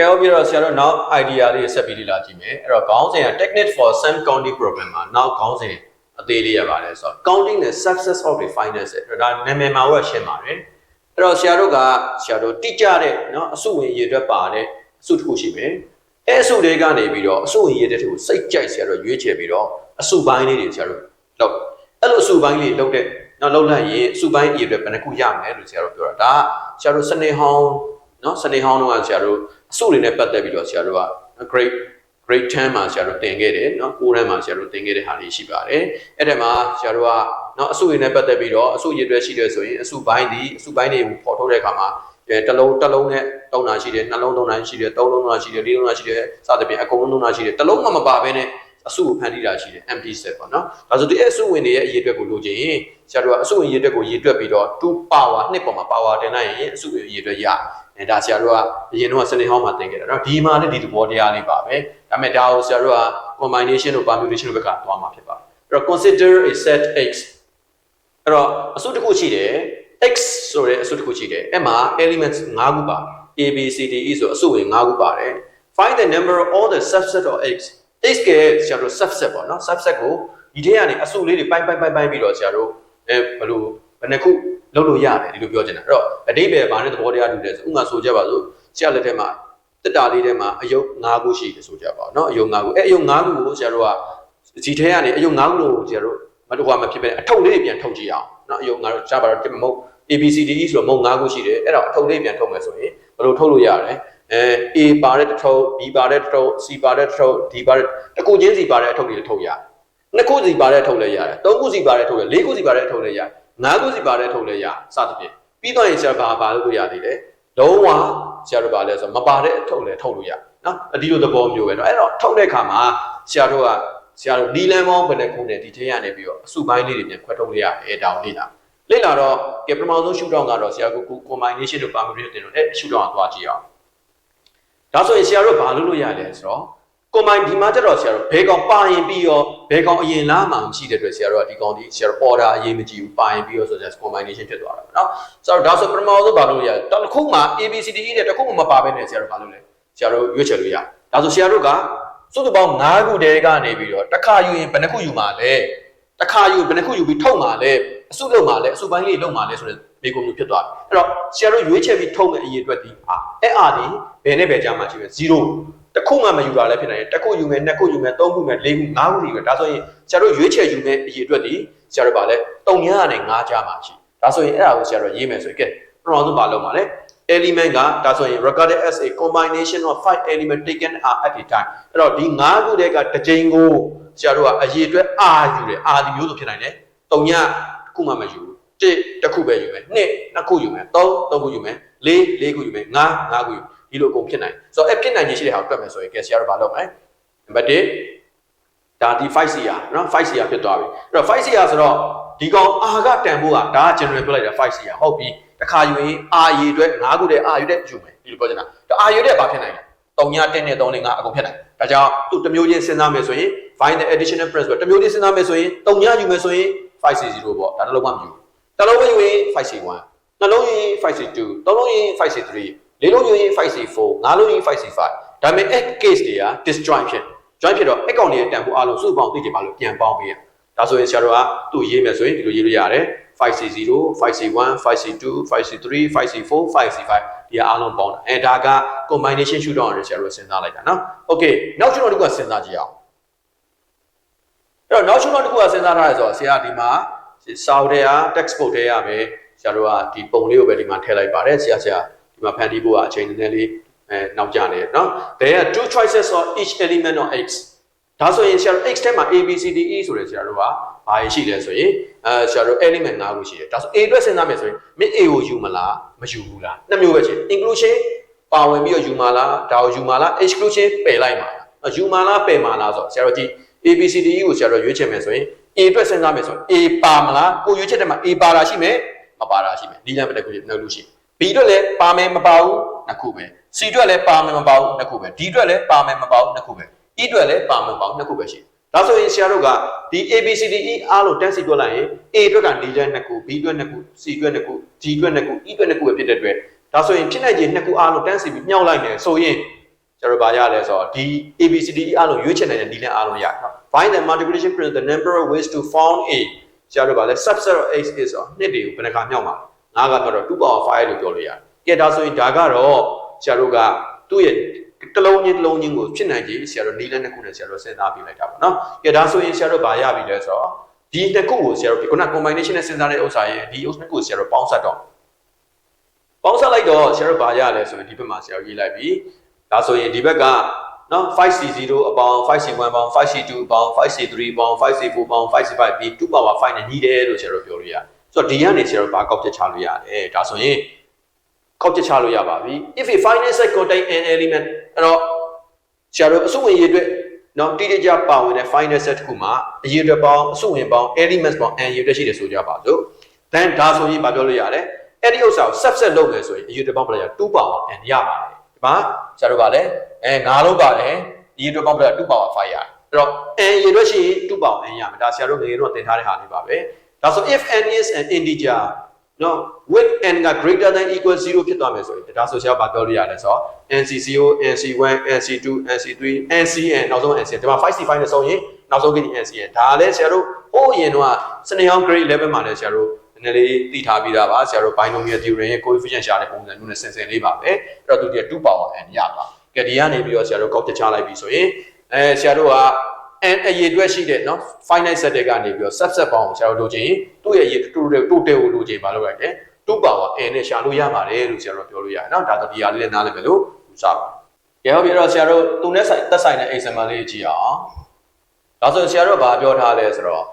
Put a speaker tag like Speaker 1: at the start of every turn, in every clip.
Speaker 1: ကဲဟုတ်ပြီတော့ဆရာတို့နောက် idea လေးဆက်ပြီးလေ့လာကြည့်မယ်အဲ့တော့ခေါင်းစဉ်က technique for sum counting program မှာနောက်ခေါင်းစဉ်အသေးလေးရပါတယ်ဆိုတော့ counting the success of the finance အဲ့တော့ဒါနာမည်မှာတော့ရှင်းပါတယ်အဲ့တော့ဆရာတို့ကဆရာတို့တိကျတဲ့เนาะအစုဝင်ရည်အတွက်ပါတဲ့အစုတစ်ခုရှိမယ်အဲ့အစုတွေကနေပြီးတော့အစုဝင်ရည်တဲ့တစ်ခုစိတ်ကြိုက်ဆရာတို့ရွေးချယ်ပြီးတော့အစုပိုင်းလေးတွေဆရာတို့လောက်အဲ့လိုအစုပိုင်းလေးလောက်တဲ့နောက်လောက်လိုက်ရင်အစုပိုင်းရည်အတွက်ဘယ်နှခုရမယ်လို့ဆရာတို့ပြောတာဒါကဆရာတို့စနေဟောင်းเนาะစနေဟောင်းတော့ဆရာတို့ အစုတွေနဲ့ပတ်သက်ပြီးတော့ဆရာတို့က grade grade 10မှာဆရာတို့သင်ခဲ့တယ်เนาะ9တန်းမှာဆရာတို့သင်ခဲ့တဲ့ဟာတွေရှိပါတယ်အဲ့ဒါမှာဆရာတို့ကเนาะအစုတွေနဲ့ပတ်သက်ပြီးတော့အစုရည်ရွယ်ရှိတယ်ဆိုရင်အစုပိုင်းဒီအစုပိုင်းတွေကိုပေါ်ထုတ်တဲ့အခါမှာအဲတစ်လုံးတစ်လုံးနဲ့တုံးတာရှိတယ်နှလုံးတုံးတာရှိတယ်သုံးလုံးတုံးတာရှိတယ်လေးလုံးတာရှိတယ်စသဖြင့်အကုန်လုံးတုံးတာရှိတယ်တစ်လုံးမှမပါဘဲနဲ့ အစုကိုဖန်တီးတာရှိတယ် empty set ပေါ့နော်ဒါဆိုဒီအစုဝင်တွေရဲ့အရေးအတွက်ကိုလိုချင်ရင်ဆရာတို့ကအစုဝင်ရေးအတွက်ကိုရေးတွက်ပြီးတော့2 power 2ပေါ်မှာ power တင်လိုက်ရင်အစုဝင်ရေးအတွက်ရအဲဒါဆရာတို့ကအရင်တော့စနေဟောင်းမှာသင်ခဲ့တာเนาะဒီမှာလည်းဒီသဘောတရားလေးပါပဲဒါပေမဲ့ဒါကိုဆရာတို့က combination တို့ permutation တို့ဘက်ကသွားမှာဖြစ်ပါတယ်အဲ့တော့ consider a set x အဲ့တော့အစုတစ်ခုရှိတယ် x ဆိုတဲ့အစုတစ်ခုရှိတယ်အဲ့မှာ elements 5ခုပါ a b c d e ဆိုအစုဝင်5ခုပါတယ် find the number of all the subset of x X ကဆရာတို့ subset ပေါ့နော် subset ကိုဒီထဲကနေအစုလေးတွေပိုင်းပိုင်းပိုင်းပိုင်းပြီးတော့ဆရာတို့အဲဘယ်လိုဘယ်နှခုလုပ်လို့ရတယ်ဒီလိုပြောချင်တာအဲ့တော့အတိပယ်ဘာနဲ့သဘောတရားတူတယ်ဆိုဥငါဆိုကြပါစို့ဆရာလက်ထက်မှာတက်တာလေးထဲမှာအယုတ်၅ခုရှိတယ်ဆိုကြပါတော့နော်အယုတ်၅ခုအဲအယုတ်၅ခုကိုဆရာတို့ကဒီထဲကနေအယုတ်၅ခုလို့ဆရာတို့မတူဟာမဖြစ်ပဲအထုပ်လေးတွေပြန်ထုတ်ကြည့်အောင်နော်အယုတ်၅ခုကြားပါတော့တက်မဟုတ် ABCDE ဆိုတော့မုံ၅ခုရှိတယ်အဲ့တော့အထုပ်လေးပြန်ထုတ်မယ်ဆိုရင်ဘယ်လိုထုတ်လို့ရလဲ အဲ A ပါတဲ့တစ်ထုပ် B ပါတဲ့တစ်ထုပ် C ပါတဲ့တစ်ထုပ် D ပါတဲ့တစ်ခုချင်းစီပါတဲ့အထုပ်တွေထုတ်ရတယ်နှစ်ခုစီပါတဲ့အထုပ်လည်းရတယ်သုံးခုစီပါတဲ့အထုပ်လည်းလေးခုစီပါတဲ့အထုပ်လည်းရတယ်ငါးခုစီပါတဲ့အထုပ်လည်းရစသဖြင့်ပြီးတော့ရင်ဆရာဘာပါလို့ရသေးတယ်လုံးဝဆရာတို့ပါလဲဆိုမပါတဲ့အထုပ်လည်းထုတ်လို့ရနော်အဒီလိုသဘောမျိုးပဲနော်အဲ့တော့ထုတ်တဲ့အခါမှာဆရာတို့ကဆရာတို့နီလန်ပေါင်းဘယ်နှခုနဲ့ဒီထင်းရနေပြီးတော့အစုပိုင်းလေးတွေပြန်ခွဲထုတ်လို့ရအဲတောင်လေ့လာလေ့လာတော့ကဲပထမဆုံးရှုထောင့်ကတော့ဆရာကကို combination တို့ permutation တို့အဲရှုထောင့်ကသွားကြည့်အောင် ဒါဆိုရင်ဆရာတို့ဘာလုပ်လို့ရလဲဆိုတော့ combine ဒီမှာကျတော့ဆရာတို့ဘဲကောင်ပါရင်ပြီးရောဘဲကောင်အရင်လားမှမရှိတဲ့အတွက်ဆရာတို့ကဒီကောင်ဒီဆရာတို့ order အရေးမကြီးဘူးပါရင်ပြီးရောဆိုတော့ combination ဖြစ်သွားတာပေါ့နော်ဆိုတော့ဒါဆိုပထမဆုံးဘာလုပ်ရလဲတစ်ခုမှ ABCD E တဲ့တစ်ခုမှမပါဘဲနဲ့ဆရာတို့ဘာလုပ်လဲဆရာတို့ရွေးချယ်လို့ရဒါဆိုဆရာတို့ကစုစုပေါင်း9ခုတည်းကနေပြီးတော့တစ်ခါယူရင်ဘယ်နှခုယူမှာလဲ တစ်ခါယူဘယ်နှခုယူပြီးထုတ်မှာလဲအစုလုံးမှာလဲအစုပိုင်းလေးလုံးမှာလဲဆိုတော့မိကုံမျိုးဖြစ်သွားတယ်အဲ့တော့ဆရာတို့ရွေးချယ်ပြီးထုတ်မဲ့အရေးအတွက်ဒီအာအဲ့အာဒီဘယ်နဲ့ဘယ်ကြားမှာရှိပဲ0တစ်ခုမှမယူတာလည်းဖြစ်နိုင်တယ်တစ်ခုယူမယ်နှစ်ခုယူမယ်သုံးခုမယ်လေးခုငါးခုယူမယ်ဒါဆိုရင်ဆရာတို့ရွေးချယ်ယူမဲ့အရေးအတွက်ဒီဆရာတို့ဗာလဲတုံညာနဲ့ငါးကြားမှာရှိဒါဆိုရင်အဲ့ဒါကိုဆရာတို့ရေးမယ်ဆိုရင်ကဲပထမဆုံးဗာလုပ်မှာလဲ element ကဒါဆိုရင် regarded as a combination of five element taken are at a time အဲ့တော့ဒီ၅ခုတည်းကတစ်ကြိမ်ကိုဆရာတို့ကအရေအတွက်အာယူတယ်အာဒီမျိုးစုဖြစ်နိုင်တယ်။တုံညတစ်ခုမှမယူဘူး။တစ်တစ်ခုပဲယူမယ်။နှစ်နှစ်ခုယူမယ်။သုံးသုံးခုယူမယ်။လေးလေးခုယူမယ်။ငါးငါးခုယူဒီလိုအကုန်ဖြစ်နိုင်။ဆိုတော့အဲ့ဖြစ်နိုင်ခြင်းရှိတဲ့ဟာကိုတွက်မယ်ဆိုရင်ကဲဆရာတို့ဘာလုပ်မလဲ။နံပါတ်1ဒါဒီ 5CR နော် 5CR ဖြစ်သွားပြီ။အဲ့တော့ 5CR ဆိုတော့ဒီကောင်အာကတန်ဖို့ကဒါ general ပြလိုက်တာ 5CR ဟုတ်ပြီ။ တစ်ခါယူရင် R ရေအတွက်9ခုတည်း R ယူတဲ့ယူမယ်ဒီလိုပြောချင်တာဒါ R ယူတဲ့ဘာဖြစ်နိုင်လဲ3ည1နဲ့3နဲ့5အကုန်ဖြစ်နိုင်ဒါကြောင့်သူ့တစ်မျိုးချင်းစဉ်းစားမယ်ဆိုရင် find the additional price ပဲတစ်မျိုးချင်းစဉ်းစားမယ်ဆိုရင်3ညယူမယ်ဆိုရင် 5C0 ပေါ့ဒါတစ်လုံးမှမယူတစ်လုံးပဲယူရင် 5C1 နှလုံးယူရင် 5C2 သုံးလုံးယူရင် 5C3 လေးလုံးယူရင် 5C4 ငါးလုံးယူရင် 5C5 ဒါပေမဲ့ egg case တွေက disjoint ဖြစ် joint ဖြစ်တော့ egg ကောင်တွေရဲ့တန်ဖိုးအားလုံးစုပေါင်းသိကြပါလို့ပြန်ပေါင်းပေးရဒါဆိုရင်ဆရာတို့ကသူ့ရေးမယ်ဆိုရင်ဒီလိုရေးလို့ရတယ် 5C0 5C1 5C2 5C3 5C4 5C5 ဒီအားလုံးပေါင်းတာအဲဒါက combination ရှုတော့ရတယ်ဆရာတို့စဉ်းစားလိုက်တာနော် okay နောက်ကျွန်တော်တို့ကစဉ်းစားကြည့်အောင်အဲ့တော့နောက်ကျွန်တော်တို့ကစဉ်းစားထားရဆိုတော့ဆရာဒီမှာစာအုပ်ထဲက textbook ထဲရပဲဆရာတို့ကဒီပုံလေးကိုပဲဒီမှာထည့်လိုက်ပါတယ်ဆရာဆရာဒီမှာဖန်တီးဖို့ကအချိန်နည်းနည်းလေးအဲနောက်ကျနေတယ်နော် there are two choices of each element of x ဒါဆိုရင်ဆရာတို့ x ထဲမှာ a b c d e ဆိုတဲ့ဆရာတို့ကဘာရှိလဲဆိုရင်အဲဆရာတို့ element ၅ခုရှိတယ်ဒါဆို a အတွက်စဉ်းစားမယ်ဆိုရင်မင်း a ကိုယူမလားမယူဘူးလားနှစ်မျိုးပဲရှိတယ် inclusion ပါဝင်ပြီးတော့ယူမလားဒါကိုယူမလား exclusion ပယ်လိုက်မှာလားယူမလားပယ်မှာလားဆိုတော့ဆရာတို့ဒီ a b c d e ကိုဆရာတို့ရွေးချယ်မယ်ဆိုရင် a အတွက်စဉ်းစားမယ်ဆိုရင် a ပါမလားကိုရွေးချယ်တဲ့မှာ a ပါတာရှိမယ်မပါတာရှိမယ်ဒီလမ်းပဲတစ်ခုနှစ်ခုရှိ b အတွက်လည်းပါမယ်မပါဘူးနှစ်ခုပဲ c အတွက်လည်းပါမယ်မပါဘူးနှစ်ခုပဲ d အတွက်လည်းပါမယ်မပါဘူးနှစ်ခုပဲ e အတွက်လည်းပါမယ်မပါဘူးနှစ်ခုပဲရှိဒါဆိုရင်ဆရာတို့ကဒီ ABCDE အားလုံးတန်းစီတွက်လိုက်ရင် A အတွက်က၄ချက်နှစ်ခု B အတွက်နှစ်ခု C အတွက်နှစ်ခု D အတွက်နှစ်ခု E အတွက်နှစ်ခုပဲဖြစ်တဲ့အတွက်ဒါဆိုရင်ဖြစ်နိုင်ခြေနှစ်ခုအားလုံးတန်းစီပြီးမြှောက်လိုက်မယ်ဆိုရင်ကျွန်တော်ဗာရလဲဆိုတော့ဒီ ABCD အားလုံးရွေးချယ်နိုင်တဲ့ဒီလမ်းအားလုံးရနော် find the multiplication principle the number of ways to found a ဆရာတို့ဗာလဲ subset of x is ဆိုတော့နှစ်တွေကိုဘယ်နှခါမြောက်မှာငါးကမြောက်တော့2 power 5လို့ပြောလို့ရတယ်ကဲဒါဆိုရင်ဒါကတော့ဆရာတို့ကသူ့ရဲ့ တစ်လုံးချင်းတစ်လုံးချင်းကိုဖြစ်နိုင်ကြဆရာတို့နီးလန်းတစ်ခုနဲ့ဆရာတို့စဉ်းစားပြလိုက်တာပေါ့နော်ကဲဒါဆိုရင်ဆရာတို့ဗာရပြီလဲဆိုတော့ဒီတစ်ခုကိုဆရာတို့ခုန combination နဲ့စဉ်းစားတဲ့ဥစ္စာရဲ့ဒီဥစ္စာကိုဆရာတို့ပေါင်းစပ်တော့ပေါင်းစပ်လိုက်တော့ဆရာတို့ဗာရလဲဆိုရင်ဒီဘက်မှာဆရာတို့ရေးလိုက်ပြီဒါဆိုရင်ဒီဘက်ကနော် 5C0 အပေါင်း 5C1 ပေါင်း 5C2 အပေါင်း 5C3 ပေါင်း 5C4 ပေါင်း 5C5 ပြီး2 power 5နဲ့ညီတယ်လို့ဆရာတို့ပြောလို့ရတယ်ဆိုတော့ဒီကနေဆရာတို့ဘာကောက်ချက်ချလို့ရတယ်ဒါဆိုရင် ကောက်ချက်ချလို့ရပါပြီ if a finite set contain an element အဲ့တော့ဆရာတို့အစုဝင်ရေးအတွက်နော်တိတိကျပါဝင်တဲ့ finite set တစ်ခုမှာအရေးအတွက်ပေါင်းအစုဝင်ပေါင်း elements ပေါင်း n ရေးအတွက်ရှိတယ်ဆိုကြပါစို့ then ဒါဆိုရင်ဘာပြောလို့ရလဲအဲ့ဒီဥစ္စာကို subset လုပ်မယ်ဆိုရင်အရေးအတွက်ပေါင်းပြလိုက်ရ2 power n ရပါတယ်ဒီမှာဆရာတို့ကလည်းအဲ9လုံးပါတယ်အရေးအတွက်ပေါင်းပြလိုက်2 power 5ရတယ်အဲ့တော့ n ရေးအတွက်ရှိရင်2 power n ရမယ်ဒါဆရာတို့ငယ်ငယ်တော့သင်ထားတဲ့ဟာလေးပါပဲဒါဆို if n is an integer နော် with n က greater than equal 0ဖြစ်သွားမယ်ဆိုရင်ဒါဆိုဆရာဘာပြောလို့ရလဲဆိုတော့ nc0 nc1 nc2 nc3 ncn နောက်ဆုံး ncn ဒီမှာ 5c5 နဲ့ဆုံးရင်နောက်ဆုံးကိန်း ncn ဒါလည်းဆရာတို့ဟိုးအရင်တော့စနေအောင် grade 11မှာလည်းဆရာတို့နည်းနည်းလေးသိထားပြီးသားပါဆရာတို့ binomial theorem ရဲ့ coefficient ရှာတဲ့ပုံစံမျိုးနဲ့ဆင်ဆင်လေးပါပဲအဲ့တော့သူက2 power n ရပါကဲဒီကနေပြီးတော့ဆရာတို့ကောက်ချက်ချလိုက်ပြီဆိုရင်အဲဆရာတို့က and အရေအတွက်ရှိတဲ့နော် finite set ကနေပြီးတော့ subset ပေါင်းကိုဆရာတို့လိုချင်ရင်သူ့ရဲ့ရေ total total ကိုလိုချင်ပါလို့ရိုက်တယ်2 power n နဲ့ရှာလို့ရပါတယ်လို့ဆရာတို့ပြောလို့ရတယ်နော်ဒါတော့ဒီဟာလေးလည်းနားလည်မယ်လို့ယူဆပါတယ်။ကဲဟုတ်ပြီအဲ့တော့ဆရာတို့သူနဲ့ဆိုင်သက်ဆိုင်တဲ့ example လေးကြည့်အောင်။ဒါဆိုဆရာတို့ဘာပြောထားလဲဆိုတော့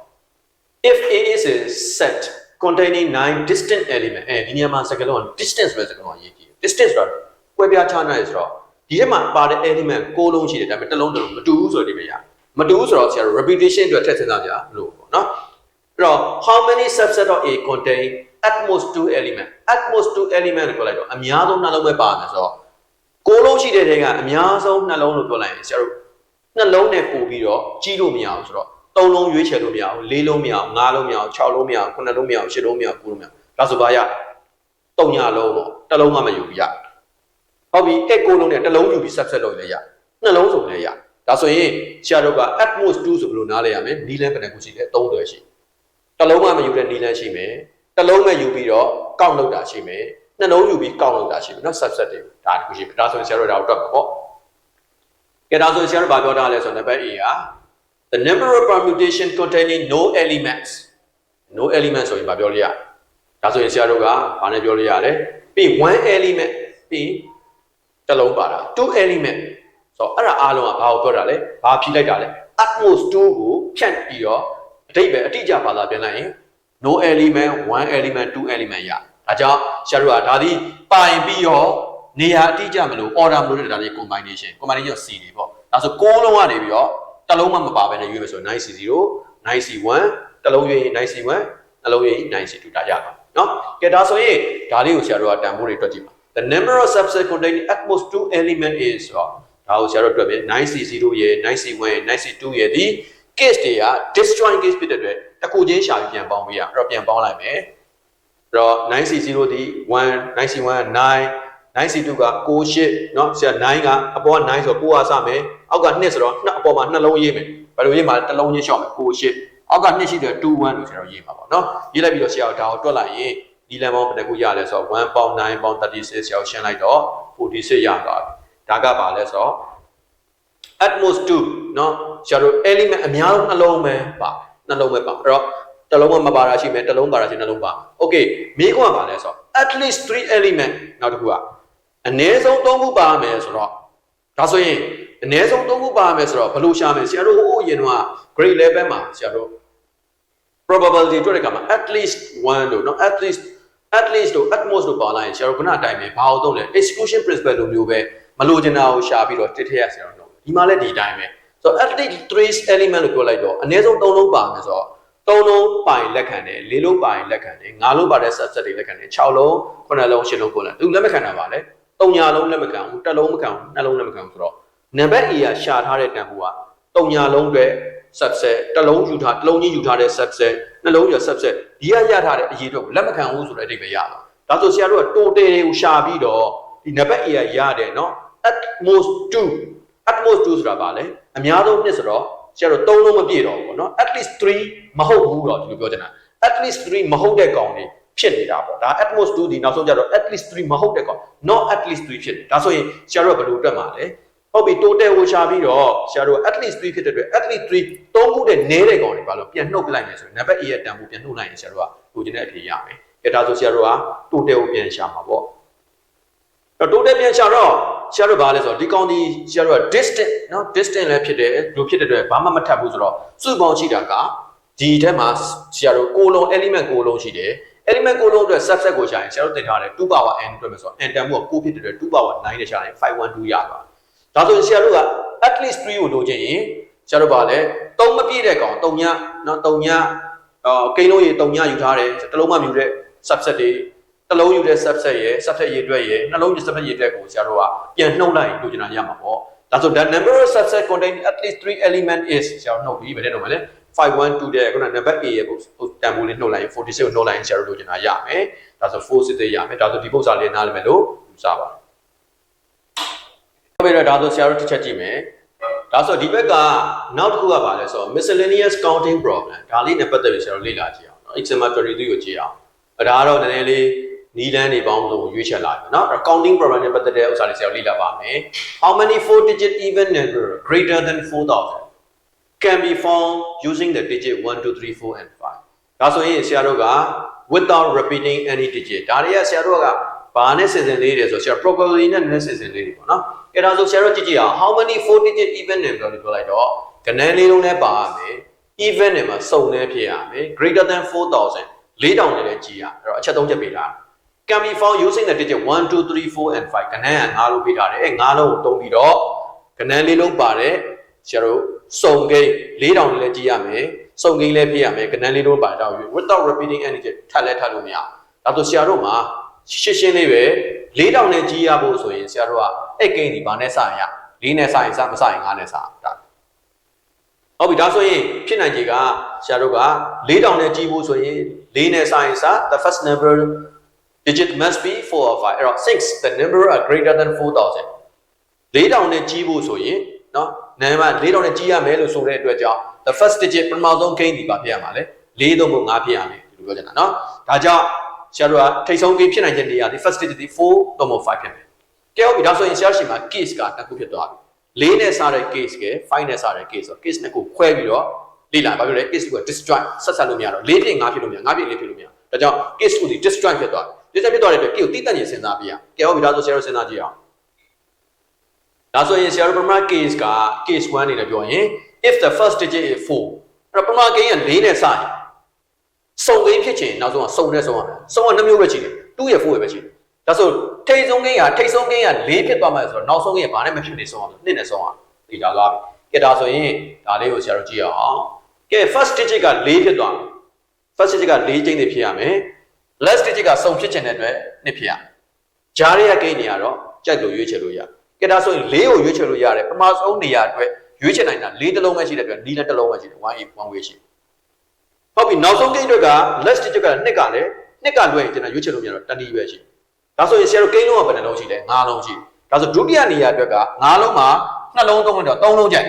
Speaker 1: if a is a set containing nine distinct element အဲဒီနေရာမှာစကားလုံး distance ဆိုတဲ့စကားလုံးအရေးကြီးတယ်။ distance ဆိုတာကွဲပြားခြားနားရယ်ဆိုတော့ဒီထဲမှာပါတဲ့ element ၉လုံးရှိတယ်ဒါပေမဲ့တစ်လုံးတစ်လုံးမတူဘူးဆိုတဲ့ဒီပဲရတယ်။ မတူဘူးဆိုတော့ဆရာတို့ repetition အတွက်ထည့်စဉ်းစားကြမလို့ပေါ့နော်အဲ့တော့ how many subset of a contain at most two element at most two element ကိုပြောလိုက်တော့အများဆုံးနှလုံးပဲပါမယ်ဆိုတော့6လုံးရှိတဲ့ထဲကအများဆုံးနှလုံးလို့ပြောလိုက်ရင်ဆရာတို့နှလုံးနဲ့ပို့ပြီးတော့ကြီးလို့မရအောင်ဆိုတော့သုံးလုံးရွေးချယ်လို့မရအောင်လေးလုံးမရအောင်ငါးလုံးမရအောင်၆လုံးမရအောင်ခုနှစ်လုံးမရအောင်ရှစ်လုံးမရအောင်ကိုးလုံးမရအောင်ဒါဆိုပါရတုံညာလုံးပေါ့တစ်လုံးမှမယူပြရဟုတ်ပြီအဲ့ကိုးလုံးနဲ့တစ်လုံးယူပြီး subset လုပ်ရရနှလုံးဆိုလည်းရ ဒါဆိုရင်ဆရာတို့က atmos 2ဆိုဘယ်လိုနားလဲရမလဲနီလန်းဘယ်နှခုရှိလဲ3တွယ်ရှိတစ်လုံးမှမယူတဲ့နီလန်းရှိမယ်တစ်လုံးမဲ့ယူပြီးတော့ကောက်လောက်တာရှိမယ်နှလုံးယူပြီးကောက်လောက်တာရှိမယ်နော် subset တွေဒါတခုရှိမယ်ဒါဆိုရင်ဆရာတို့ဒါကိုတွက်မှာပေါ့ကဲဒါဆိုရင်ဆရာတို့ဘာပြောတာလဲဆိုတော့ number A က the number of permutation containing no elements no elements ဆိုရင်ဘာပြောလို့ရဒါဆိုရင်ဆရာတို့ကဘာနဲ့ပြောလို့ရလဲပြီး1 element ပြီးတစ်လုံးပါတာ2 element ဆိုတော့အဲ့ဒါအားလုံးကဘာကိုပြောတာလဲဘာဖြီးလိုက်တာလဲ atmos 2ကိုဖြန့်ပြီးတော့အတိတ်ပဲအတိအကျဘာသာပြန်လိုက်ရင် no element 1 element 2 element ရဒါကြောင့်ရှာတို့ကဒါဒီပိုင်ပြီးတော့နေရာအတိအကျမလို့ order မလို့တဲ့ဒါတွေ combination combination C တွေပေါ့ဒါဆို6လုံးကနေပြီးတော့တစ်လုံးမှမပါဘဲနဲ့ရွေးမယ်ဆိုတော့ 9C0 9C1 တစ်လုံးရွေးရင် 9C1 နှလုံးရွေးရင် 9C2 ဒါရပါနော်ကဲဒါဆိုရင်ဒါလေးကိုရှာတို့ကတန်ဖိုးတွေတွက်ကြည့်ပါ the number of subsets containing at most 2 element is ဆိုတော့ ဒါကိုဆရာတို့တွက်ပြီ 9C0 ရဲ့ 9C1 ရဲ့ 9C2 ရဲ့ဒီ case တွေက disjoint case ဖြစ်တဲ့အတွက်တစ်ခုချင်းရှာပြီးပြန်ပေါင်းပေးရအဲ့တော့ပြန်ပေါင်းလိုက်မယ်အဲ့တော့ 9C0 ဒီ1 9C1 9 9C2 က6 8เนาะဆရာ9ကအပေါ်က9ဆိုတော့6ကစမယ်အောက်က2ဆိုတော့2အပေါ်မှာနှလုံးရေးမယ်ဘယ်လိုရေးမှာတစ်လုံးချင်းရှော့မယ်6 8အောက်က2ရှိတယ်2 1လို့ဆရာတို့ရေးမှာပေါ့เนาะရေးလိုက်ပြီးတော့ဆရာတို့ဒါကိုတွက်လိုက်ရင်ဒီလမ်းပေါင်းဘယ်နှခုရလဲဆိုတော့1ပေါင်း9ပေါင်း36ဆရာတို့ရှင်းလိုက်တော့46ရသွားပြီ ဒါကပါလဲဆိုတော့ at most 2เนาะဆရာတို့ element အများဆုံးနှလုံးပဲပါနှလုံးပဲပါအဲ့တော့တစ်လုံးမှမပါတာရှိမယ်တစ်လုံးပါတာရှိနှလုံးပါ okay မိခွန်းပါလဲဆိုတော့ at least 3 element နောက်တစ်ခုကအနည်းဆုံး3ခုပါမယ်ဆိုတော့ဒါဆိုရင်အနည်းဆုံး3ခုပါမယ်ဆိုတော့ဘယ်လိုရှာမလဲဆရာတို့ဟိုအရင်က grade level မှာဆရာတို့ probability တွေ့တဲ့အခါမှာ at least 1လို့เนาะ at least at least တို့ at most တို့ပါလာရင်ဆရာတို့ခုနအတိုင်းပဲဘာလို့သုံးလဲ exclusion principle လိုမျိုးပဲ မလိုချင်တာကိုရှာပြီးတော့တစ်ထည့်ရဆရာတော်နှုတ်ဒီမှာလည်းဒီအတိုင်းပဲဆိုတော့ athletic trace element လို့ပြောလိုက်တော့အနည်းဆုံး၃လုံးပါမယ်ဆိုတော့၃လုံးပိုင်လက်ခံတယ်၄လုံးပိုင်လက်ခံတယ်၅လုံးပါတဲ့ subset တွေလက်ခံတယ်၆လုံး9လုံး10လုံးကိုလည်းသူလက်မခံတာပါလေ၃ညာလုံးလက်မခံဘူး၁လုံးမခံဘူး၂လုံးလက်မခံဘူးဆိုတော့နံပါတ် A ကရှာထားတဲ့တန်ဖိုးက၃ညာလုံးအတွက် subset တစ်လုံးယူထားတစ်လုံးချင်းယူထားတဲ့ subset နှလုံးရ subset ဒီကရထားတဲ့အရေးတော့လက်မခံဘူးဆိုတဲ့အဓိပ္ပာယ်ရတာဒါဆိုဆရာတို့ကတိုတယ်ကိုရှာပြီးတော့ဒီနံပါတ် A ရရတယ်နော် at most 2 at most 2ဆိုတာပါလေအများဆုံးနှစ်ဆိုတော့ဆရာတို့3လုံးမပြည့်တော့ဘူးပေါ့နော် at least 3မဟုတ်ဘူးတော့ဒီလိုပြောချင်တာ at least 3မဟုတ်တဲ့ကောင်တွေဖြစ်နေတာပေါ့ဒါ at most 2ဒီနောက်ဆုံးကျတော့ at least 3မဟုတ်တဲ့ကောင် not at least 3ဖြစ်တယ်ဒါဆိုရင်ဆရာတို့ကဘယ်လိုတွက်မှာလဲဟုတ်ပြီ total ကိုရှာပြီးတော့ဆရာတို့ at least 3ဖြစ်တဲ့အတွက် at least 3သုံးခုတဲ့နည်းတဲ့ကောင်တွေဘာလို့ပြန်နှုတ်ပလိုက်မယ်ဆိုရင်နံပါတ် A ရဲ့တန်ဖိုးပြန်နှုတ်လိုက်ရင်ဆရာတို့ကလိုချင်တဲ့အဖြေရမယ်အဲဒါဆိုဆရာတို့က total ကိုပြန်ရှာမှာပေါ့ တော့ total ပြန်ရှာတော့ဆရာတို့ဘာလဲဆိုတော့ဒီကောင်ဒီဆရာတို့က distant เนาะ distant လည်းဖြစ်တယ်လို့ဖြစ်တဲ့အတွက်ဘာမှမထပ်ဘူးဆိုတော့စုပေါင်းရှိတာကဒီထဲမှာဆရာတို့ကိုလုံး element ကိုလုံးရှိတယ် element ကိုလုံးအတွက် subset ကိုရှာရင်ဆရာတို့သင်ထားတယ်2 power n အတွက်မယ်ဆိုတော့ n တန်မှုက9ဖြစ်တဲ့အတွက်2 power 9နဲ့ရှာရင်512ရပါဒါဆိုရင်ဆရာတို့က at least 3ကိုလိုချင်ရင်ဆရာတို့ဘာလဲ3မပြည့်တဲ့ကောင်3ညเนาะ3ညအော်ကိန်းလုံးရေ3ညယူထားတယ်တစ်လုံးမှမယူတဲ့ subset တွေ တစ်လုံးယူတဲ့ subset ရဲ့ subset ရေအတွက်ရဲ့နှလုံးယူ subset ရေအတွက်ကိုဆရာတို့ကပြန်နှုတ်လိုက်လိုချင်တာရမှာပေါ့ဒါဆို the number of subset contain at least 3 element is ဆရာတို့နှုတ်ပြီးဘယ်နဲ့နှုတ်မလဲ512တဲ့ခုနနံပါတ် A ရဲ့ပုံတန်ဖိုးလေးနှုတ်လိုက်ရင်46ကိုနှုတ်လိုက်ရင်ဆရာတို့လိုချင်တာရမယ်ဒါဆို4စစ်သေးရမယ်ဒါဆိုဒီပုံစံလေးနားလည်မယ်လို့ယူဆပါတယ်ဟုတ်ပြီတော့ဒါဆိုဆရာတို့တစ်ချက်ကြည့်မယ်ဒါဆိုဒီဘက်ကနောက်တစ်ခုကပါလဲဆိုတော့ miscellaneous counting problem ဒါလေးနဲ့ပတ်သက်ပြီးဆရာတို့လေ့လာကြည့်အောင်နော် example 23ကိုကြည့်အောင်အဲဒါကတော့နည်းနည်းလေး နီးလန်းနေပေါင်းစုံရွေးချယ်လာပြီเนาะ counting problem နဲ့ပတ်သက်တဲ့ဥစ္စာတွေဆရာတို့လေ့လာပါမယ် how many four digit even number greater than 4000 can be found using the digit 1 2 3 4 and 5ဒါဆိုရင်ဆရာတို့က without repeating any digit ဒါတွေကဆရာတို့ကဘာနဲ့စဉ်စဉ်လေးတွေဆိုဆရာ probability နဲ့နည်းနည်းစဉ်စဉ်လေးတွေပေါ့နော်အဲဒါဆိုဆရာတို့ကြည့်ကြည့်အောင် how many four digit even number လို့ပြောလိုက်တော့ကနန်းလေးလုံးနဲ့ပါရမယ် even နဲ့မှာစုံနေဖြစ်ရမယ် greater than 4000 4000နဲ့လည်းကြည့်ရအဲ့တော့အချက်သုံးချက်ပေးထား can be found using the digit 1 2 3 4 and 5ကနန်းက9လို့ပေးထားတယ်အဲ9လုံးကိုသုံးပြီးတော့ကနန်းလေးလုံးပါတယ်ဆရာတို့စုံကိန်း4000နဲ့လည်းကြည့်ရမယ်စုံကိန်းလည်းဖြစ်ရမယ်ကနန်းလေးလုံးပါတော့ without repeating anything ထပ်လဲထပ်လို့မရဒါဆိုဆရာတို့မှာရှင်းရှင်းလေးပဲ4000နဲ့ကြည့်ရဖို့ဆိုရင်ဆရာတို့ကအဲ့ကိန်းဒီဘာနဲ့စရင်ရ4နဲ့စရင်စမစရင်5နဲ့စတာဟုတ်ပြီဒါဆိုရင်ဖြစ်နိုင်ခြေကဆရာတို့က4000နဲ့ကြည့်ဖို့ဆိုရင်4နဲ့စရင်စ the first number digit must be 4 or 5အဲ့တော့6 the number are greater than 4000 4000နဲ့ကြီးဖို့ဆိုရင်เนาะနာမည်4000နဲ့ကြီးရမယ်လို့ဆိုတဲ့အတွက်ကြောင့် the first digit ပထမဆုံး gain ဒီပါဖြစ်ရမှာလေ4သုံးဖို့5ဖြစ်ရမယ်ဒီလိုပြောချင်တာเนาะဒါကြောင့်ဆရာတို့ကထိတ်ဆုံး gain ဖြစ်နိုင်တဲ့နေရာဒီ first digit ဒီ4သုံးဖို့5ဖြစ်မယ်ကဲဟုတ်ပြီဒါဆိုရင်ဆရာရှိမှာ case ကတစ်ခုဖြစ်သွားပြီ4နဲ့စတဲ့ case က5နဲ့စတဲ့ case ဆို case နှစ်ခုခွဲပြီးတော့လေ့လာဘာဖြစ်လဲ case က disjoint ဆက်ဆက်လို့မရတော့4ဖြစ်5ဖြစ်လို့မရ5ဖြစ်4ဖြစ်လို့မရဒါကြောင့် case ကိုဒီ disjoint ဖြစ်သွားတယ် disjoint ဖြစ်သွားတဲ့အတွက် case ကိုတိတက်ရင်စဉ်းစားပြရကဲဟုတ်ပြီဒါဆိုဆရာတို့စဉ်းစားကြည့်အောင်ဒါဆိုရင်ဆရာတို့ပထမ case က case 1အနေနဲ့ပြောရင် if the first digit is 4အဲ့တော့ပထမ gain က4နဲ့စရင်စုံ gain ဖြစ်ချင်နောက်ဆုံးကစုံနဲ့စုံရမယ်စုံက2မျိုးပဲရှိတယ်2ရဲ့4ရဲ့ပဲရှိတယ်ဒါဆိုထိတ်ဆုံး gain ကထိတ်ဆုံး gain က4ဖြစ်သွားမှဆိုတော့နောက်ဆုံး gain ကဘာနဲ့မဖြစ်နေစုံအောင်2နဲ့စုံအောင်ဒီကြသွားပြီကဲဒါဆိုရင်ဒါလေးကိုဆရာတို့ကြည့်အောင်ကဲ first digit က4ဖြစ်သွားမယ် first digit က4ကျင်းနေဖြစ်ရမယ် last digit ကစုံဖြစ်ချင်တဲ့အတွက်2ဖြစ်ရမယ်ဂျားရဲ့ gain တွေကတော့ကြိုက်လို့ရွေးချယ်လို့ရတယ်ကဲဒါဆိုရင်၄ကိုရွေးချယ်လို့ရတယ်ပထမဆုံးနေရာအတွက်ရွေးချယ်နိုင်တာ၄တလုံးပဲရှိတဲ့အတွက်နီးနဲ့တစ်လုံးပဲရှိတယ် 1a 1 way ရှိဟုတ်ပြီနောက်ဆုံးကိန်းအတွက်က last digit က2ကလည်း2ကလွှဲရင်ကျွန်တော်ရွေးချယ်လို့မရတော့တဏီပဲရှိဒါဆိုရင်ဆရာတို့ကိန်းလုံးကဘယ်နှလုံးရှိလဲ5လုံးရှိဒါဆိုဒုတိယနေရာအတွက်က5လုံးမှာနှလုံးသုံးလို့တော့3လုံးကြိုက်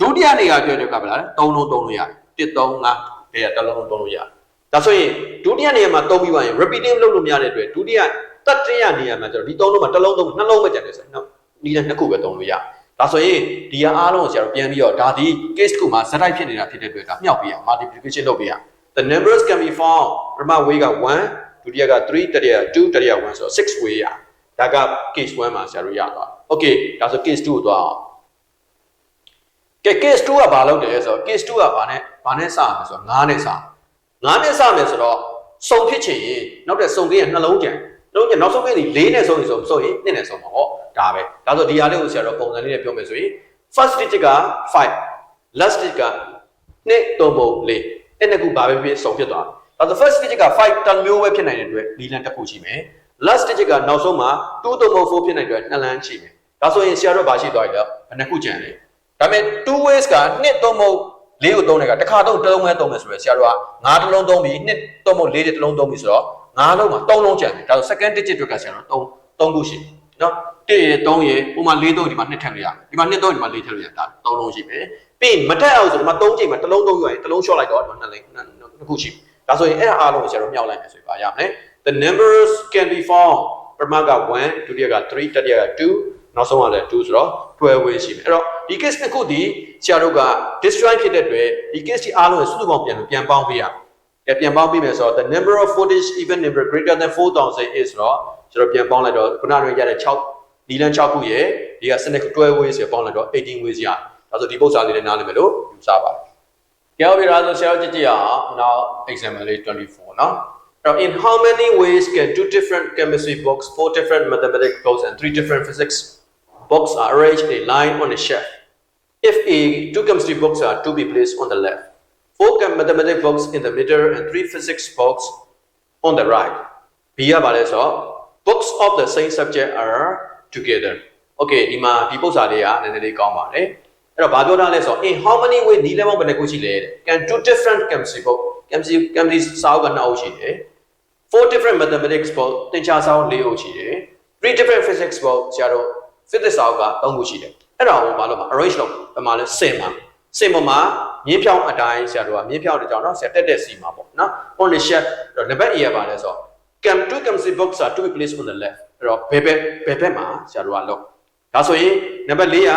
Speaker 1: ဒုတိယနေရာအတွက်ကဘယ်လား3လုံးသုံးလို့ရတယ်1 3 5အဲတစ်လုံးလုံးသုံးလို့ရတယ် ဒါဆိုရင်ဒုတိယနေရာမှာသုံးပြီးပါရင် repeating လုပ်လို့မရတဲ့အတွက်ဒုတိယတတိယနေရာမှာကျတော့ဒီ3လုံးမှာတစ်လုံးသုံးနှလုံးပဲကြံတယ်ဆိုတော့နီးတဲ့နှစ်ခုပဲသုံးလို့ရဒါဆိုရင်ဒီဟာအားလုံးကိုဆရာတို့ပြန်ပြီးတော့ဒါဒီ case တစ်ခုမှာဇက်တိုက်ဖြစ်နေတာဖြစ်တဲ့အတွက်ဒါမြောက်ပြရ multiplication လုပ်ပြရ the numbers can be found ပထမ way က1ဒုတိယက3တတိယ2တတိယ1ဆိုတော့6 way ရဒါက case 1မှာဆရာတို့ရသွား okay ဒါဆို case 2ကိုသွားအောင်ကဲ case 2ကဘာလုပ်တယ်ဆိုတော့ case 2ကဘာနဲ့ဘာနဲ့စရမလဲဆိုတော့9နဲ့စ 9နဲ့စမယ်ဆိုတော့စုံဖြစ်ချင်ရင်နောက်တဲ့စုံကင်းရနှလုံးကြံလုံးကျနောက်ဆုံးကိန်းဒီ၄နဲ့ဆုံးရင်ဆိုဆိုရင်2နဲ့ဆုံးမှာဟောဒါပဲဒါဆိုဒီဟာလေးကိုဆရာတော့ပုံစံလေးနဲ့ပြောမယ်ဆိုရင် first digit က5 last digit က2 3ပုံ4အဲ့နှစ်ခုဘာပဲဖြစ်ဆုံးဖြစ်သွားတယ်ဒါဆို first digit က5တမျိုးပဲဖြစ်နိုင်တဲ့အတွက်ဒီလန်တစ်ခုရှိမယ် last digit ကနောက်ဆုံးမှာ2 3ပုံ4ဖြစ်နိုင်တဲ့အတွက်နှစ်လမ်းရှိမယ်ဒါဆိုရင်ဆရာတော့ဘာရှိသွားပြီလဲဘယ်နှစ်ခုကျန်လဲဒါပေမဲ့2 ways က2 3ပုံ လေးကိုသုံးတယ်ကတစ်ခါတော့တစ်လုံးပဲသုံးမယ်ဆိုရယ်ဆရာတို့ကငါးတစ်လုံးသုံးပြီးနှစ်သုံးဖို့လေးတစ်လုံးသုံးပြီးဆိုတော့ငါးလုံးမှာ၃လုံးကျန်တယ်ဒါဆို second digit အတွက်ကဆရာတို့၃၃ခုရှိနော်1ရေ3ရေဥမာ4 3ဒီမှာ2ထက်လို့ရဒီမှာ2 3ဒီမှာ4ထက်လို့ရဒါ3လုံးရှိမယ်ပြီးရင်မတက်အောင်ဆိုဒီမှာ3ချိန်မှာတစ်လုံးသုံးယူရင်တစ်လုံး short လိုက်တော့ဒီမှာ2လိမ့်နှစ်ခုရှိဒါဆိုရင်အဲ့ဒါအားလုံးကိုကျွန်တော်မြောက်လိုက်မယ်ဆိုရင်ပါရမယ် the numbers can be found ပထမက1ဒုတိယက3တတိယက2 နောက်ဆုံးကလည်း2ဆိုတော့12 way ရှိမယ်အဲ့တော့ဒီ case တစ်ခုဒီဆရာတို့က destroy ဖြစ်တဲ့အတွက်ဒီ case ဒီအားလုံးကိုစုစုပေါင်းပြန်လို့ပြန်ပေါင်းပေးရကဲပြန်ပေါင်းပေးမယ်ဆိုတော့ the number of footage even number greater than 4000 is တော့ကျွန်တော်ပြန်ပေါင်းလိုက်တော့ခုနကရတဲ့6ဒီလန်း6ခုရဲ့ဒီကစနစ်12 ways ရပေါင်းလိုက်တော့18 ways ရဒါဆိုဒီပု္ပ္ပစာလေးနဲ့နားလည်မယ်လို့ယူဆပါတယ်။ကြောက်ပြီလားဆိုဆရာတို့ကြည့်ကြည့်အောင် now example လေး24နော် Now, in how many ways can two different chemistry books, four different mathematics books, and three different physics books are arranged in a line on a shelf? If a two chemistry books are to be placed on the left, four chem- mathematics books in the middle, and three physics books on the right. B ရပါလဲဆိုတော့ books of the same subject are together. Okay ဒီမှာဒီပု္ပ္ပစာလေးကနည်းနည်းလေးကောင်းပါတယ်။အဲ့တော့ဘာပြောထားလဲဆိုတော့ in how many way နီးလဲပေါင်းဘယ်နှခုရှိလဲတဲ့ can two different chemistry book chemistry chemistry စာအုပ်ကနှစ်အုပ်ရှိတယ်။ four different mathematics book သင်္ချာစာအုပ်၄အုပ်ရှိတယ်။ three different physics book ဆရာတို့ physics စာအုပ်က၃ခုရှိတယ်။အဲ့ဒါကိုဘာလို့မ arrange လုပ်ဘယ်မှာလဲစင်မှာစင်ပေါ်မှာမြင်းဖြောင်းအတိုင်းဆရာတို့ကမြင်းဖြောင်းတဲ့ကြောင့်နော်ဆရာတက်တက်စီမှာပေါ့နော် on the shelf တော့နံပါတ် A ရပါလဲဆိုတော့ cam two chemistry books are to be placed on the left အဲ့တော့ဘယ်ဘက်ဘယ်ဘက်မှာဆရာတို့ကလောက်ဒါဆိုရင်နံပါတ်4က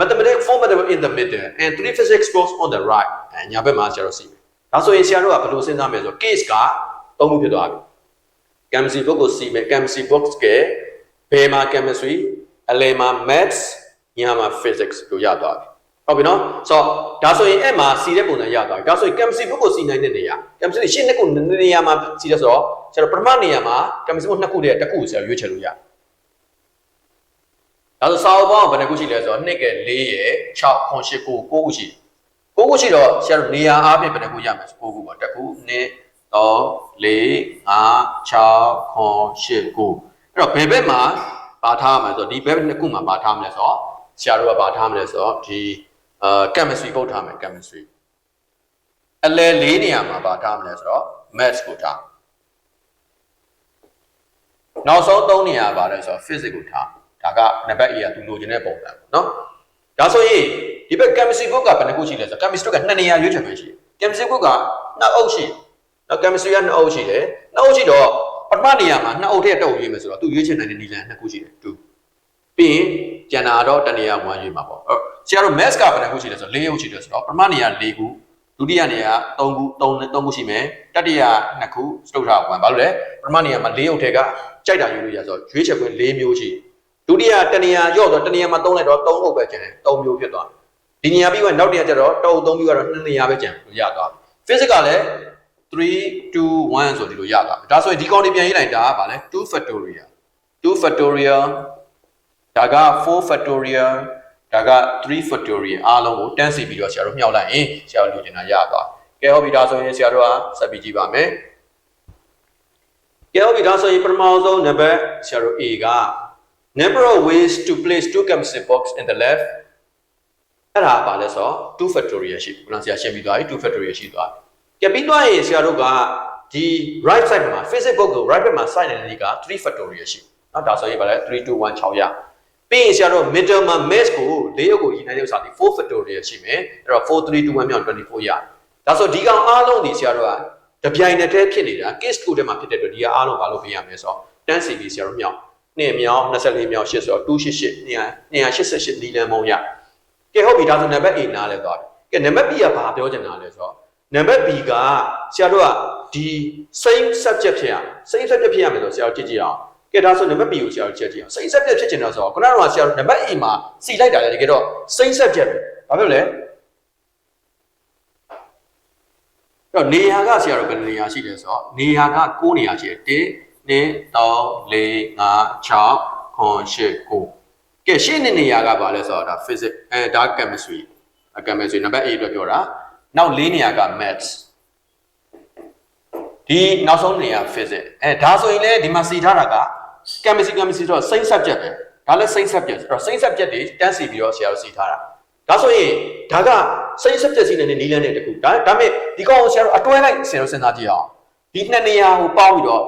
Speaker 1: mathematics four mathematics in the middle and three physics books on the right အဲညာဘက်မှာဆရာတို့စီမယ်ဒါဆိုရင်ဆရာတို့ကဘယ်လိုစဉ်းစားမလဲဆိုတော့ case ကသုံးခုဖြစ်သွားပြီ chemistry book ကိုစီမယ် chemistry books ကဘယ်မှာ chemistry အလယ်မှာ maths ညာမှာ physics ကိုရသွားပြီဟုတ်ပြီနော်ဆိုတော့ဒါဆိုရင်အဲ့မှာစီတဲ့ပုံစံရသွားပြီဒါဆိုရင် chemistry book ကိုစီနိုင်တဲ့နေရာ chemistry ရှင်းနှစ်ခုနေရာမှာစီတဲ့ဆိုတော့ဆရာတို့ပထမနေရာမှာ chemistry book နှစ်ခုတည်းတစ်ခုကိုဆရာရွေးချယ်လို့ရတယ်ဒါဆိုစာအုပ်ပေါင်းဘယ်နှခုရှိလဲဆိုတော့2က4ရယ်6 9 8 9 9ခုရှိ9ခုရှိတော့ဆရာတို့နေရာအားဖြင့်ဘယ်နှခုရမလဲဆို9ခုပေါ့တစ်ခု2 3 4 5 6 9 8 9အဲ့တော့ဘယ်ဘက်မှာ ပါထားမှာဆိုတော့ဒီဘက်နှစ်ခုမှာပါထားမလဲဆိုတော့ဆရာတို့ကပါထားမလဲဆိုတော့ဒီအာ chemistry ပုတ်ထားမယ် chemistry အလဲ၄နေရာမှာပါထားမလဲဆိုတော့ maths ကိုထားနောက်ဆုံး၃နေရာပါလဲဆိုတော့ physics ကိုထားဒါကနံပါတ် A ကသူလိုချင်တဲ့ပုံစံပေါ့နော်ဒါဆိုရင်ဒီဘက် chemistry book ကဘယ်နှခုရှိလဲဆိုတော့ chemistry က2နေရာရွေးချယ်ခွင့်ရှိတယ် chemistry book ကနှစ်အုပ်ရှိတယ်နော် chemistry ကနှစ်အုပ်ရှိတယ်နှစ်အုပ်ရှိတော့ ပထမနေရာမှာနှစ်အုပ်ထည့်တစ်အုပ်ရွေးမယ်ဆိုတော့သူရွေးချယ်နိုင်တဲ့နည်းလမ်းနှစ်ခုရှိတယ်2ပြီးရင်ကျန်တာတော့တနေရာ1ရွေးမှာပေါ့အဲ့ဆရာတို့ maths ကဘယ်နှခုရှိလဲဆိုတော့4အုပ်ရှိတယ်ဆိုတော့ပထမနေရာ4ခုဒုတိယနေရာ3ခု3 3ခုရှိမယ်တတိယ2ခုစတုထ1ဘာလို့လဲပထမနေရာမှာ4အုပ်ထက်ကကြိုက်တာရွေးလို့ရဆိုတော့ရွေးချယ်ခွင့်4မျိုးရှိဒုတိယတနေရာရော့တော့တနေရာမှာ3လိုက်တော့3အုပ်ပဲကျန်တယ်3မျိုးဖြစ်သွားဒီနေရာပြီးတော့နောက်တနေရာကျတော့တအုပ်3မျိုးကတော့2နေရာပဲကျန်လို့ရသွားပြီ physics ကလည်း 3 2 1ဆိုဒီလိုရသွားပြီဒါဆိုရင်ဒီကောင်တွေပြန်ရေးလိုက်တာကဗာလဲ2 factorial 2 factorial ဒါက4 factorial ဒါက3 factorial အားလုံးကိုတန်းစီပြီးတော့ဆရာတို့မြှောက်လိုက်ရင်ဆရာတို့လိုချင်တာရသွားကဲဟုတ်ပြီဒါဆိုရင်ဆရာတို့ကဆက်ပြီးကြည့်ပါမယ်ကဲဟုတ်ပြီဒါဆိုရင်ပထမဆုံးနံပါတ်ဆရာတို့ A က number of ways to place two chemistry box in the left အဲ့ဒါပါလဲဆိုတော့2 factorial ရှိခုနဆရာရှင်းပြီးသွားပြီ2 factorial ရှိသွားပြီ ကဲပြီးတော့ရေဆရာတို့ကဒီ right side မှာ facebook ကို right side မှာ site နေတဲ့ဒီက3 factorial ရှိနော်ဒါဆိုရင်ဗါလဲ3 2 1 6ရပြီးရင်ဆရာတို့ middle မှာ mesh ကို၄ရုပ်ကိုရင်းနှိုင်းတဲ့ဥစ္စာဒီ4 factorial ရှိမယ်အဲ့တော့4 3 2 1မြောက်24ရဒါဆိုဒီကောင်အားလုံးဒီဆရာတို့ကတပြိုင်တည်းဖြစ်နေတာ case ကိုတည်းမှာဖြစ်တဲ့အတွက်ဒီကအားလုံးဘာလို့ပြရမလဲဆိုတော့ tan cb ဆရာတို့မြောက်2မြောက်24မြောက်8ဆိုတော့288 288နီလန်မုံရကဲဟုတ်ပြီဒါဆိုနံပါတ် A နားလဲသွားပြီကဲနံပါတ် B ကဘာပြောချင်တာလဲဆိုတော့ နံပါတ် B ကဆရာတို့ကဒီ same subject ဖြစ်ရမယ် same subject ဖြစ်ရမယ်ဆိုတော့ဆရာတို့ကြည့်ကြည့်အောင်ကဲဒါဆိုနံပါတ် B ကိုဆရာတို့ချက်ကြည့်အောင် same subject ဖြစ်ချင်တော့ဆိုတော့ခုနကတော့ဆရာတို့နံပါတ် A မှာစီလိုက်တာလေတကယ်တော့ same subject ပဲဘာဖြစ်လဲအဲ့တော့နေရာကဆရာတို့ဘယ်နေရာရှိလဲဆိုတော့နေရာက6နေရာရှိတယ်1 2 3 4 5 6 9 9ကဲရှင်းနေနေရာကဘာလဲဆိုတော့ဒါ physics အဲဒါ chemistry အ chemistry နံပါတ် A အတွက်ပြောတာ နောက်၄နေရာက maths ဒီနောက်ဆုံးနေရာ physics အဲဒါဆိုရင်လည်းဒီမှာစီထားတာက chemistry chemistry ဆိုတော့ same subject ပဲဒါလည်း same subject အဲ့တော့ same subject တွေတန်းစီပြီးတော့ဆရာတို့စီထားတာဒါဆိုရင်ဒါက same subject စီနေတဲ့နီးလန်းတဲ့တခုဒါဒါပေမဲ့ဒီကောင်ကိုဆရာတို့အတွဲလိုက်ဆရာတို့စဉ်းစားကြည့်အောင်ဒီနှစ်နေရာကိုပေါင်းပြီးတော့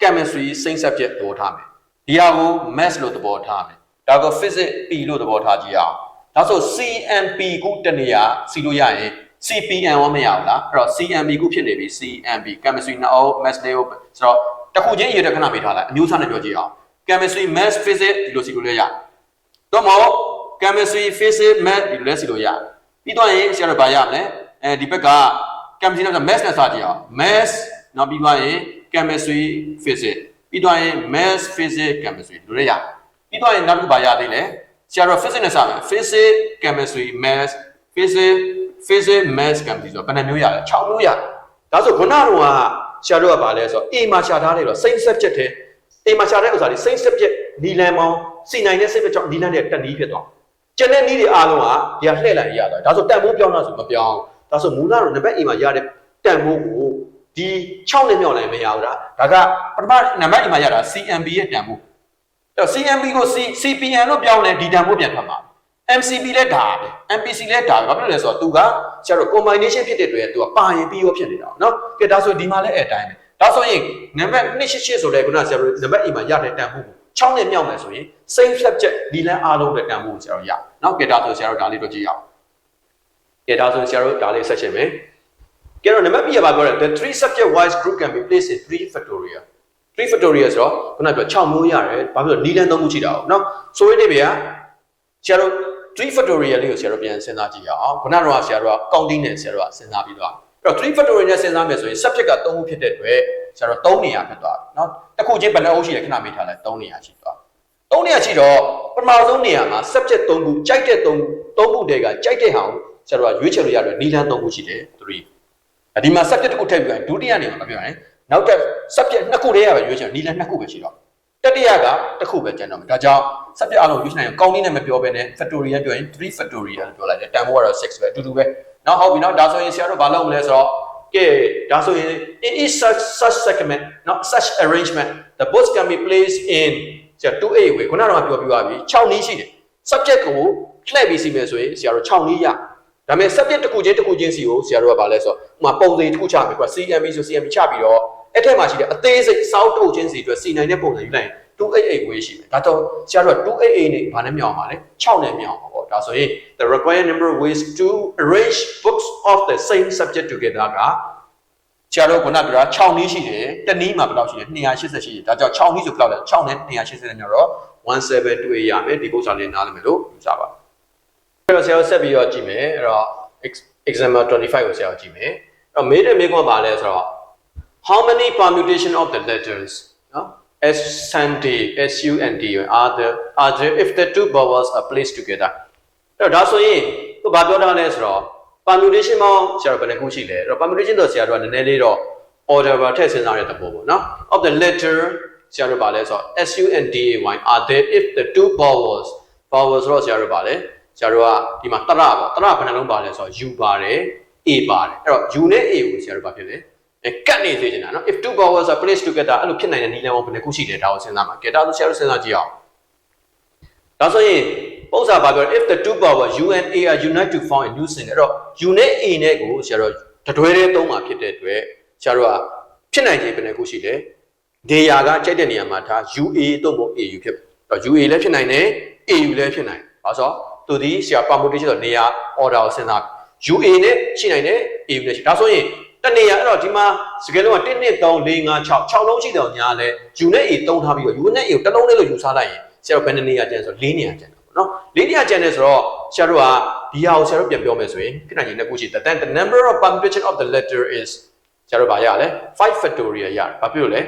Speaker 1: chemistry same subject သဘောထားမယ်ဒီဟာကို mass လို့သဘောထားမယ်ဒါက physics P လို့သဘောထားကြည့်အောင်ဒါဆို CMP ခုတနေရာစီလို့ရရင် CPN ရောမရဘူးလားအဲ့တော့ CMP ခုဖြစ်နေပြီ CMP chemistry နှစ်အုပ် mass လေးအုပ်ဆိုတော့တစ်ခုချင်းရတဲ့ခဏပေးထားလိုက်အမျိုးအစားနဲ့ပြောကြည့်အောင် chemistry mass physics ဒီလိုစီလို့လည်းရတော့မဟုတ် chemistry physics math ဒီလိုလဲစီလို့ရပြီးတော့ရင်ဆရာတို့ဘာရမလဲအဲဒီဘက်က chemistry နဲ့ math နဲ့စကြည့်အောင် math နောက်ပြီးတော့ရင် chemistry physics ပြီးတော့ရင် math physics chemistry ဒီလိုလဲရပြီးတော့ရင်နောက်တစ်ခုဘာရသေးလဲဆရာတို့ physics နဲ့စမယ် physics chemistry math physics physics math chemistry ဆိုတော့ဘယ်နှမျိုးရလဲ6မျိုးရဒါဆိုခုနကတော့ဆရာတို့ကဘာလဲဆိုတော့ A မှာရှာထားတယ်တော့ same subject တဲ့ A မှာရှာတဲ့ဥစ္စာတွေ same subject နီလန်မောင်းစီနိုင်တဲ့ subject ကြောင့်နီလန်တွေတက်နီးဖြစ်သွားကျန်တဲ့နီးတွေအားလုံးကဒီကလှည့်လိုက်ရတာဒါဆိုတန်ဖိုးပြောင်းတာဆိုမပြောင်းဒါဆိုမူလတော့နံပါတ် A မှာရတဲ့တန်ဖိုးကိုဒီ6နဲ့မြောက်လိုက်မရဘူးလားဒါကပထမနံပါတ် A မှာရတာ CMB ရဲ့တန်ဖိုးအဲ့တော့ CMB ကို C CPN လို့ပြောင်းလဲဒီတန်ဖိုးပြန်ထွက်မှာ MCP လည်းဒါပဲ MPC လည်းဒါပဲဘာဖြစ်လို့လဲဆိုတော့သူကကျတော့ combination ဖြစ်တဲ့အတွက်သူကပါရင်ပြီးရောဖြစ်နေတာเนาะကဲဒါဆိုဒီမှာလည်းအဲ့အတိုင်းပဲဒါဆိုရင်နံပါတ်288ဆိုတဲ့ခုနဆရာတို့နံပါတ် A မှာရတဲ့တန်ဖိုးကို6နဲ့မြောက်မယ်ဆိုရင် same subject ဒီလမ်းအားလုံးတဲ့တန်ဖိုးကိုဆရာတို့ရเนาะကဲဒါဆိုဆရာတို့ဒါလေးတော့ကြည့်ရအောင်ကဲဒါဆိုဆရာတို့ဒါလေးဆက်ချင်မယ်ကဲတော့နံပါတ် B ကဘာပြောလဲ the three subject wise group can be placed in 3 factorial 3 factorial ဆိုတော့ခုနကပြော6မျိုးရတယ်ဘာဖြစ်လို့နီလန်းသုံးခုရှိတာအောင်เนาะဆိုရတဲ့ဗျာဆရာတို့ 3 factorial လေးကိုဆရာတို့ပြန်စဉ်းစားကြည့်ရအောင်ခုနကတော့ဆရာတို့က counting နဲ့ဆရာတို့ကစဉ်းစားပြီးတော့အဲ့တော့3 factorial နဲ့စဉ်းစားမယ်ဆိုရင် subject က3ခုဖြစ်တဲ့အတွက်ဆရာတို့3နေရာဖြစ်သွားပြီเนาะတစ်ခုချင်းဘယ်နှအုပ်ရှိလဲခဏမေးထားလိုက်3နေရာရှိသွား3နေရာရှိတော့ပထမဆုံးနေရာမှာ subject 3ခုကြိုက်တဲ့3ခု3ခုတည်းကကြိုက်တဲ့ဟာကိုဆရာတို့ကရွေးချယ်လို့ရတယ်နီလန်း3ခုရှိတယ်3ဒီမှာ subject တစ်ခုထည့်ပြီးရင်ဒုတိယနေရာမှာပြောရင်နောက်တက် subject နှစ်ခုတည်းရပဲရွေးချယ်နီလန်းနှစ်ခုပဲရှိတော့ တတိယကတစ်ခုပဲကျန်တော့မယ်ဒါကြောင့် subject အလုံးရွေးချယ်နိုင်အောင်ကောင်းနည်းနဲ့မပြောဘဲနဲ့ factorial ပြောရင်3 factorial လို့ပြောလိုက်တယ်တန်ဖိုးကတော့6ပဲအတူတူပဲနောက်ဟုတ်ပြီနော်ဒါဆိုရင်ဆရာတို့ဘာလုပ်မလဲဆိုတော့ကဲဒါဆိုရင် in each such such segment not such arrangement the books can be placed in ဆရာ2 way ခုနကတော့ပြောပြပါပြီ6နည်းရှိတယ် subject ကိုလှည့်ပြီးစီမယ်ဆိုရင်ဆရာတို့6နည်းရဒါပေမဲ့ subject တစ်ခုချင်းတစ်ခုချင်းစီကိုဆရာတို့ကဘာလဲဆိုတော့ဥမာပုံစံတစ်ခုချမယ်ကွာ CMB ဆို CMB ချပြီးတော့ အဲ့ထက်မှာရှိတဲ့အသေးစိတ်စောင်းတုပ်ချင်းစီအတွက်စီနိုင်တဲ့ပုံစံယူလိုက်ရင်288ဝေးရှိမယ်ဒါတော့ဆရာတို့က288နဲ့ဘာနဲ့မြောက်မှာလဲ6နဲ့မြောက်မှာပေါ့ဒါဆိုရင် the required number of ways to arrange books of the same subject together ကဆရာတို့ကပြောတာ6နည်းရှိတယ်တနည်းမှာဘယ်လောက်ရှိလဲ280ရှိတယ်ဒါကြောင့်6နည်းဆိုဘယ်လောက်လဲ6နဲ့280နဲ့မြောက်တော့1728ရမယ်ဒီပု္ပ္ပာလေးနားလည်မယ်လို့ယူဆပါအဲ့တော့ဆရာတို့ဆက်ပြီးတော့ကြည့်မယ်အဲ့တော့ example 25ကိုဆရာတို့ကြည့်မယ်အဲ့တော့မေးတဲ့မေးခွန်းပါလဲဆိုတော့ how many permutation of the letters နော် S and D S U and D are the are there if the two vowels are placed together အဲ့တော့ဒါဆိုရင်သူဘာပြောတာလဲဆိုတော့ permutation မောင်းဆရာတို့ဘယ်နှခုရှိလဲအဲ့တော့ permutation တော့ဆရာတို့ကနည်းနည်းလေးတော့ order ပါထည့်စဉ်းစားရတဲ့ပုံပေါ့နော် of the letter ဆရာတို့ပါလဲဆိုတော့ S U and D A Y are there if the two vowels vowels တော့ဆရာတို့ပါလဲဆရာတို့ကဒီမှာတရပေါ့တရဘယ်နှလုံးပါလဲဆိုတော့ U ပါတယ် A ပါတယ်အဲ့တော့ U နဲ့ A ကိုဆရာတို့ဘာဖြစ်လဲအဲ ကတ်နေစေချင်တာနော် if two vowels are placed together အဲ့လိုဖြစ်နိုင်တဲ့နည်းလမ်းဘယ်နှခုရှိလဲဒါကိုစဉ်းစားမှာကဲဒါဆိုဆရာတို့စဉ်းစားကြည့်အောင်ဒါဆိုရင်ပုံစံဘာပြောလဲ if the two vowels U and A are unite to form a new syllable အဲ့တော့ U နဲ့ A နဲ့ကိုဆရာတို့တတွဲတည်းသုံးမှာဖြစ်တဲ့အတွက်ဆရာတို့ကဖြစ်နိုင်ခြေဘယ်နှခုရှိလဲနေရာကကြိုက်တဲ့နေရာမှာထား UA တို့မို့ AU ဖြစ်တော့ UA လည်းဖြစ်နိုင်တယ် AU လည်းဖြစ်နိုင်ဘာလို့ဆိုသူဒီဆရာ permutation ဆိုနေရာ order ကိုစဉ်းစား UA နဲ့ရှိနိုင်တယ် AU နဲ့ရှိဒါဆိုရင် တနေရာအဲ့တော့ဒီမှာစကယ်လုံးက1 2 3 4 5 6 6လုံးရှိတော့ညာလဲ U နဲ့ A တုံးထားပြီးတော့ U နဲ့ A ကိုတစ်လုံးလေးလို့ယူဆလိုက်ရင်ဆရာတို့ဘယ်နှနေရာကျန်ဆိုတော့၄နေရာကျန်တာပေါ့နော်၄နေရာကျန်တယ်ဆိုတော့ဆရာတို့ကဒီဟာကိုဆရာတို့ပြန်ပြောမယ်ဆိုရင်ဖြစ်နိုင်ရင်နှစ်ခုရှိတယ် then the number of permutation of the letter is ဆရာတို့ဗာရလဲ5 factorial ရတယ်ဘာဖြစ်လို့လဲ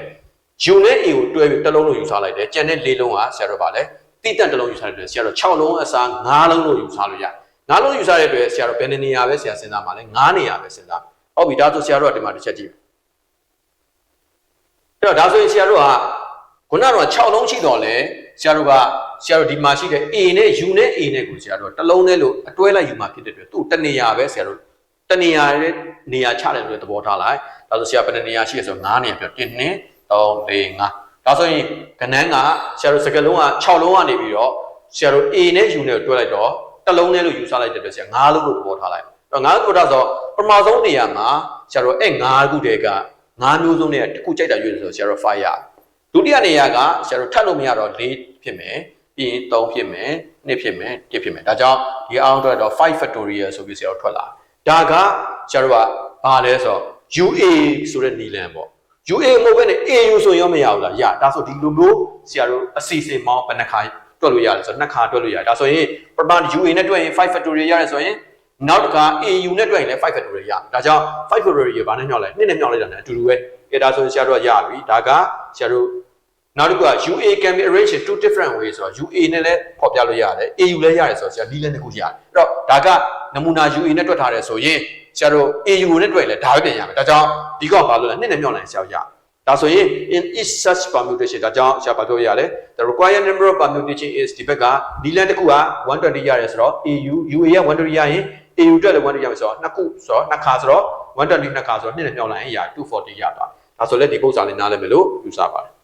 Speaker 1: U နဲ့ A ကိုတွဲပြီးတစ်လုံးလို့ယူဆလိုက်တယ်ကျန်တဲ့၄လုံးကဆရာတို့ဗာလဲတိတက်တစ်လုံးယူဆလိုက်တယ်ဆရာတို့6လုံးအစား9လုံးလို့ယူဆလို့ရတယ်9လုံးယူဆတဲ့အတွက်ဆရာတို့ဘယ်နေရာပဲဆရာစဉ်းစားမှာလဲ9နေရာပဲစဉ်းစား ဟုတ်ပြီဒါဆိုဆရာတို့ကဒီမှာတစ်ချက်ကြည့်အဲ့တော့ဒါဆိုရင်ဆရာတို့ကခုနကတော့6လုံးရှိတော့လဲဆရာတို့ကဆရာတို့ဒီမှာရှိတဲ့ A နဲ့ U နဲ့ A နဲ့ကိုဆရာတို့ကတစ်လုံးနဲ့လို့အတွဲလိုက်ယူမှာဖြစ်တဲ့အတွက်သူ့တနေရာပဲဆရာတို့တနေရာနဲ့နေရာချတယ်လို့သဘောထားလိုက်ဒါဆိုဆရာဘယ်နေရာရှိရဆို9နေရာပြော1 2 3 4 5ဒါဆိုရင်ကနန်းကဆရာတို့စကလုံးက6လုံးကနေပြီးတော့ဆရာတို့ A နဲ့ U နဲ့တွဲလိုက်တော့တစ်လုံးနဲ့လို့ယူဆလိုက်တဲ့အတွက်ဆရာ9လုံးလို့သဘောထားလိုက် တော့9လုံးတော့ဆိုပထမဆုံးနေရာမှာဆရာတို့အဲ့9ခုတည်းက9မျိုးစုံနဲ့တစ်ခုကြိုက်တာရွေးလို့ဆိုဆရာတို့5ရဒုဒုတိယနေရာကဆရာတို့ထပ်လို့မရတော့၄ဖြစ်မယ်ပြီးရင်3ဖြစ်မယ်2ဖြစ်မယ်1ဖြစ်မယ်ဒါကြောင့်ဒီအောင်အတွက်တော့5 factorial ဆိုပြီးဆရာတို့ထွက်လာဒါကဆရာတို့ကဘာလဲဆိုတော့ UA ဆိုတဲ့နီလန်ပေါ့ UA မဟုတ်ဘဲနဲ့ AU ဆိုရင်ရောမရဘူးလားရဒါဆိုဒီလိုမျိုးဆရာတို့အစီအစဉ်မောင်းဘယ်နှခါတွက်လို့ရတယ်ဆိုတော့နှစ်ခါတွက်လို့ရတယ်ဒါဆိုရင်ပထမ UA နဲ့တွက်ရင်5 factorial ရတယ်ဆိုရင် နောက်တစ်ခါ AU နဲ့တွက်ရင်လည်း5 factorial ရဒါကြောင့်5 factorial ရဘာနဲ့မြောက်လဲနှစ်နဲ့မြောက်လိုက်တာနဲ့အတူတူပဲအဲဒါဆိုရင်ဆရာတို့ကရပြီဒါကဆရာတို့နောက်တစ်ခုက UA can be arranged in two different ways ဆိုတော့ UA နဲ့လည်းဖော်ပြလို့ရတယ် AU လည်းရတယ်ဆိုတော့ဆရာဒီလည်းတစ်ခုရတယ်အဲ့တော့ဒါကနမူနာ UA နဲ့တွက်ထားတယ်ဆိုရင်ဆရာတို့ AU နဲ့တွက်ရင်လည်းဒါပဲပြန်ရမယ်ဒါကြောင့်ဒီကောင်ဘာလို့လဲနှစ်နဲ့မြောက်လိုက်ဆရာရဒါဆိုရင် in each such permutation ဒါကြောင့်ဆရာဘာပြောရလဲ the required number of permutation is ဒီဘက်ကဒီလန်တစ်ခုက120ရတယ်ဆိုတော့ AU UA က120ရရင် AU တက်လည်း120ရမယ်ဆိုတော့နှစ်ခုဆိုတော့နှစ်ခါဆိုတော့120နှစ်ခါဆိုတော့နှစ်နဲ့မြောက်လိုက်ရင်ရ240ရတာဒါဆိုလည်းဒီပုံစံလေးနားလည်မယ်လို့ယူဆပါတယ်